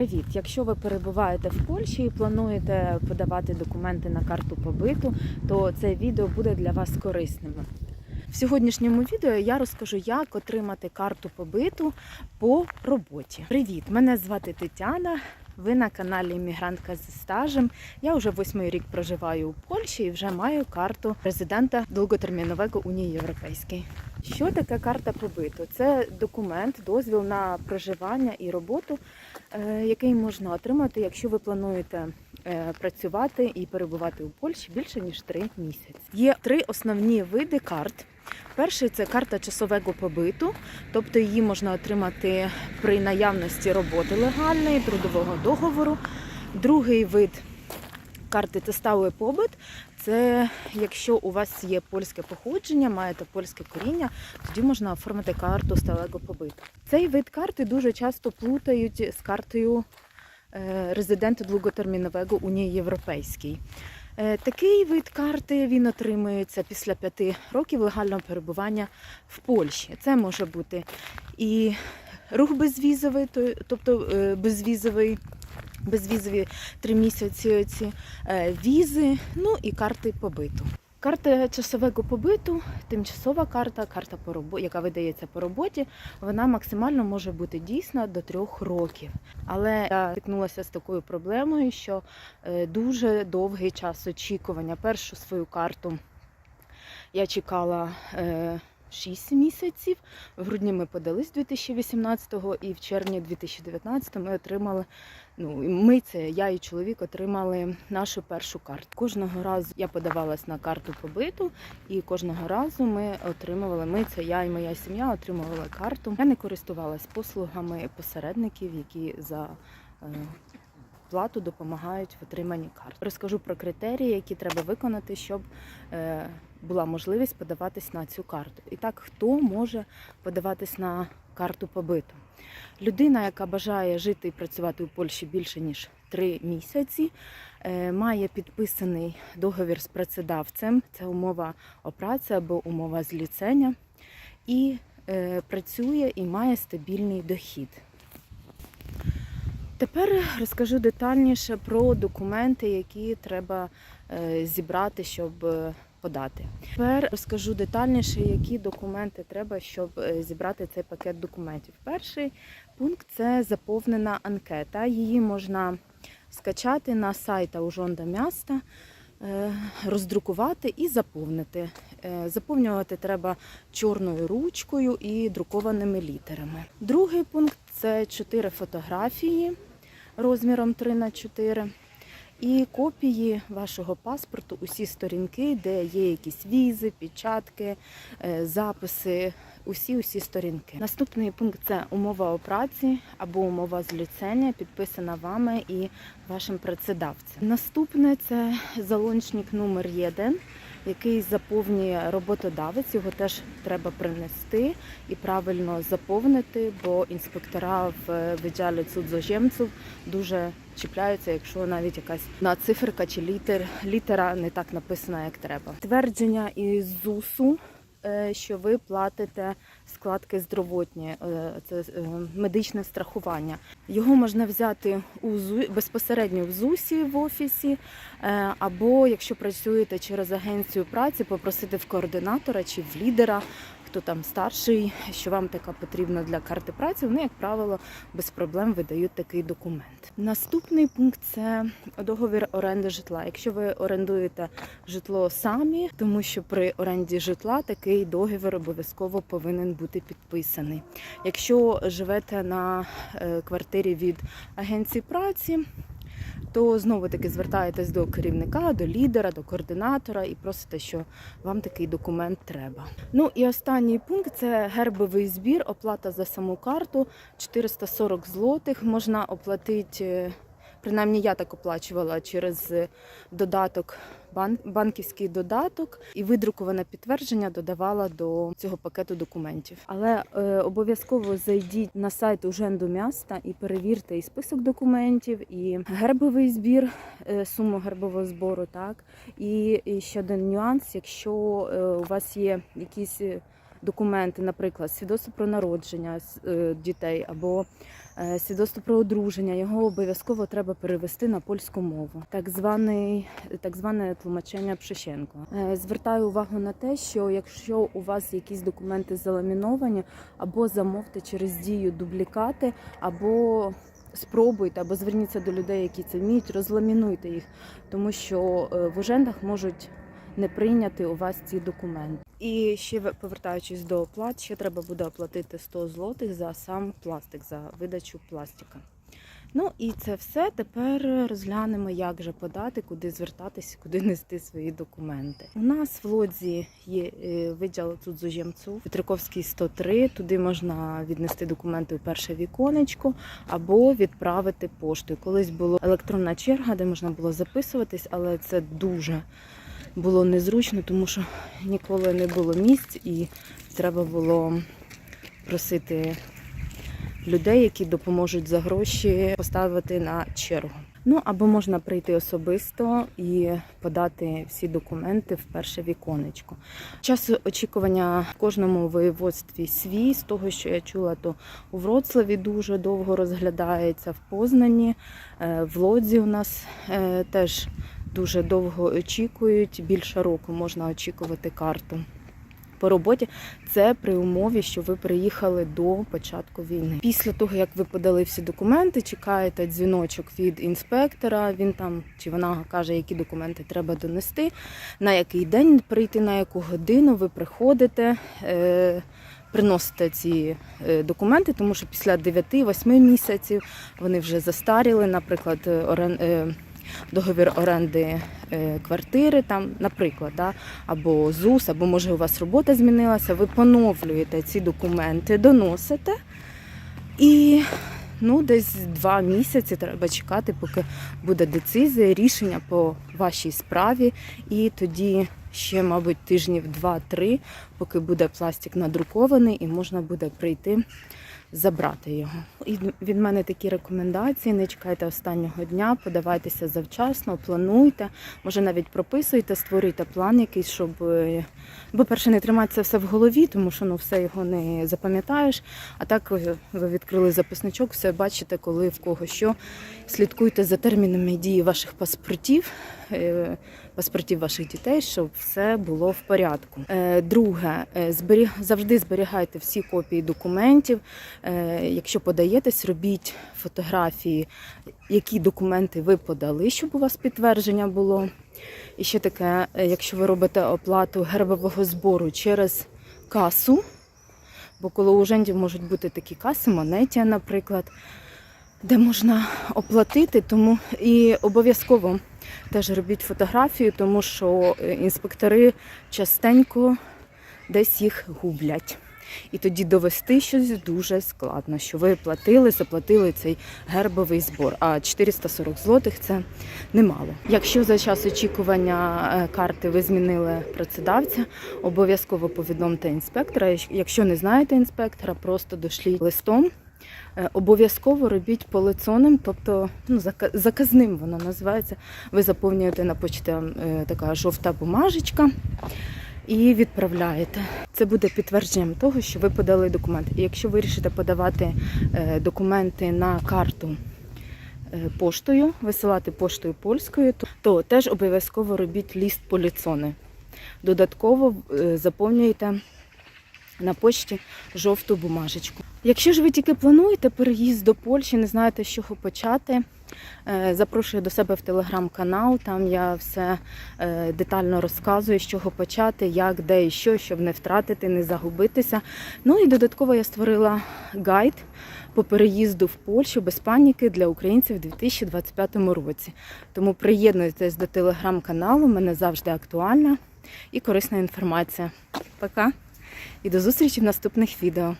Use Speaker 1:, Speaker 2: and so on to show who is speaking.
Speaker 1: Привіт! Якщо ви перебуваєте в Польщі і плануєте подавати документи на карту побиту, то це відео буде для вас корисним. В сьогоднішньому відео я розкажу, як отримати карту побиту по роботі. Привіт! Мене звати Тетяна. Ви на каналі Іммігрантка зі стажем. Я вже восьмий рік проживаю у Польщі і вже маю карту резидента довготермінового Унії Європейської. Що таке карта побиту? Це документ, дозвіл на проживання і роботу, е, який можна отримати, якщо ви плануєте е, працювати і перебувати у Польщі більше ніж три місяці. Є три основні види карт. Перший це карта часового побиту, тобто її можна отримати при наявності роботи легальної, трудового договору. Другий вид карти це сталий побит. Це якщо у вас є польське походження, маєте польське коріння, тоді можна оформити карту сталого побиту. Цей вид карти дуже часто плутають з картою е, резидента довготермінового Унії Європейській. Е, Такий вид карти він отримується після п'яти років легального перебування в Польщі. Це може бути і рух безвізовий, тобто е, безвізовий. Безвізові три місяці ці е, візи, ну і карти побиту. Карта часового побиту, тимчасова карта, карта по робо- яка видається по роботі, вона максимально може бути дійсна до трьох років. Але я стикнулася з такою проблемою, що е, дуже довгий час очікування. Першу свою карту я чекала. Е, 6 місяців. В грудні ми подались 2018-го і в червні 2019 ми отримали. Ну, ми це, я і чоловік отримали нашу першу карту. Кожного разу я подавалась на карту побиту, і кожного разу ми отримували. Ми це я і моя сім'я отримували карту. Я не користувалась послугами посередників, які за е, плату допомагають в отриманні карт. Розкажу про критерії, які треба виконати, щоб е, була можливість подаватись на цю карту. І так, хто може подаватись на карту побиту? Людина, яка бажає жити і працювати у Польщі більше ніж три місяці, е, має підписаний договір з працедавцем, це умова о або умова зліцення, і е, працює і має стабільний дохід. Тепер розкажу детальніше про документи, які треба е, зібрати, щоб е, подати. Тепер розкажу детальніше, які документи треба, щоб е, зібрати цей пакет документів. Перший пункт це заповнена анкета. Її можна скачати на сайт Аужонда міста, роздрукувати і заповнити. Заповнювати треба чорною ручкою і друкованими літерами. Другий пункт це чотири фотографії розміром 3 на 4 і копії вашого паспорту, усі сторінки, де є якісь візи, печатки, е, записи, усі усі сторінки. Наступний пункт це умова о праці або умова зліцення, підписана вами і вашим працедавцем. Наступне це залончник номер 1 який заповнює роботодавець. Його теж треба принести і правильно заповнити, бо інспектора в відділі цудзожемців дуже чіпляються, якщо навіть якась на циферка чи літер, літера не так написана, як треба. Твердження із ЗУСу. е, Що ви платите складки здоровотні, е, це е, медичне страхування. Його можна взяти у безпосередньо в ЗУСі в офісі, е, або якщо працюєте через агенцію праці, попросити в координатора чи в лідера, хто там старший, що вам така потрібна для карти праці. Вони, як правило, без проблем видають такий документ. Наступний пункт це договір оренди житла. Якщо ви орендуєте житло самі, тому що при оренді житла такий договір обов'язково повинен бути підписаний. Якщо живете на е, квартирі від агенції праці, то знову таки звертаєтесь до керівника, до лідера, до координатора і просите, що вам такий документ треба. Ну і останній пункт це гербовий збір, оплата за саму карту 440 злотих. Можна оплатити, е, принаймні я так оплачувала через е, додаток. бан- Банківський додаток і видруковане підтвердження додавала до цього пакету документів. Але е, обов'язково зайдіть на сайт Уженду міста і перевірте і список документів, і гербовий збір, е, суму гербового збору. Так і, і ще один нюанс, якщо е, у вас є якісь е, документи, наприклад, свідоцтво про народження е, дітей або е, свідоцтво про одруження, його обов'язково треба перевести на польську мову. Так званий так зване тлумачення Пшещенко. Е, Звертаю увагу на те, що якщо у вас якісь документи заламіновані, або замовте через дію дублікати, або спробуйте, або зверніться до людей, які це вміють, розламінуйте їх, тому що в ужендах можуть не прийняти у вас ці документи. І ще повертаючись до оплат, ще треба буде оплатити 100 злотих за сам пластик, за видачу пластика. Ну і це все. Тепер розглянемо, як же подати, куди звертатись, куди нести свої документи. У нас в лодзі є е, виділ цудзожемців, Петриковський 103. Туди можна віднести документи у перше віконечко або відправити поштою. Колись була електронна черга, де можна було записуватись, але це дуже було незручно, тому що ніколи не було місць і треба було просити людей, які допоможуть за гроші поставити на чергу. Ну або можна прийти особисто і подати всі документи в перше віконечко. Час очікування в кожному воєводстві свій. З того, що я чула, то у Вроцлаві дуже довго розглядається, в Познані, е, в Лодзі у нас е, теж дуже довго очікують. Більше року можна очікувати карту. По роботі це при умові, що ви приїхали до початку війни. Після того, як ви подали всі документи, чекаєте дзвіночок від інспектора. Він там чи вона каже, які документи треба донести, на який день прийти, на яку годину ви приходите. Е- Приносите ці е, документи, тому що після 9-8 місяців вони вже застаріли, наприклад, е, орен... е, договір оренди е, квартири, там, наприклад, да, або ЗУС, або може у вас робота змінилася, ви поновлюєте ці документи, доносите. І ну, десь два місяці треба чекати, поки буде децизія, рішення по вашій справі. І тоді ще, мабуть, тижнів два-три, поки буде пластик надрукований, і можна буде прийти забрати його. І від мене такі рекомендації: не чекайте останнього дня, подавайтеся завчасно, плануйте, може навіть прописуйте, створюйте план якийсь, щоб, е, бо перше, не тримати це все в голові, тому що ну все його не запам'ятаєш. А так е, ви відкрили записничок, все бачите, коли в кого що. Слідкуйте за термінами дії ваших паспортів. Е, Паспортів ваших дітей, щоб все було в порядку. Е, Друге, е, завжди зберігайте всі копії документів. Якщо подаєтесь, робіть фотографії, які документи ви подали, щоб у вас підтвердження було. І ще таке, якщо ви робите оплату гербового збору через касу, бо коло ужендів можуть бути такі каси, монетія, наприклад, де можна оплатити, тому і обов'язково теж робіть фотографію, тому що е, інспектори частенько десь їх гублять. І тоді довести щось дуже складно, що ви платили, заплатили цей гербовий збор. А 440 злотих це немало. Якщо за час очікування е, карти ви змінили працедавця, обов'язково повідомте інспектора. Якщо не знаєте інспектора, просто дошліть листом. Е, Обов'язково робіть полицоним, тобто ну, заказним воно називається. Ви заповнюєте на почті е, така жовта бумажечка і відправляєте. Це буде підтвердженням того, що ви подали документи. І якщо вирішите подавати е, документи на карту поштою, висилати поштою польською, то, теж обов'язково робіть ліст поліцони. Додатково заповнюєте на почті жовту бумажечку. Якщо ж ви тільки плануєте переїзд до Польщі, не знаєте, з чого почати, е, запрошую до себе в телеграм-канал. Там я все е, детально розказую, з чого почати, як, де і що, щоб не втратити, не загубитися. Ну і додатково я створила гайд по переїзду в Польщу без паніки для українців у 2025 році. Тому приєднуйтесь до телеграм-каналу, мене завжди актуальна і корисна інформація. Пока і до зустрічі в наступних відео.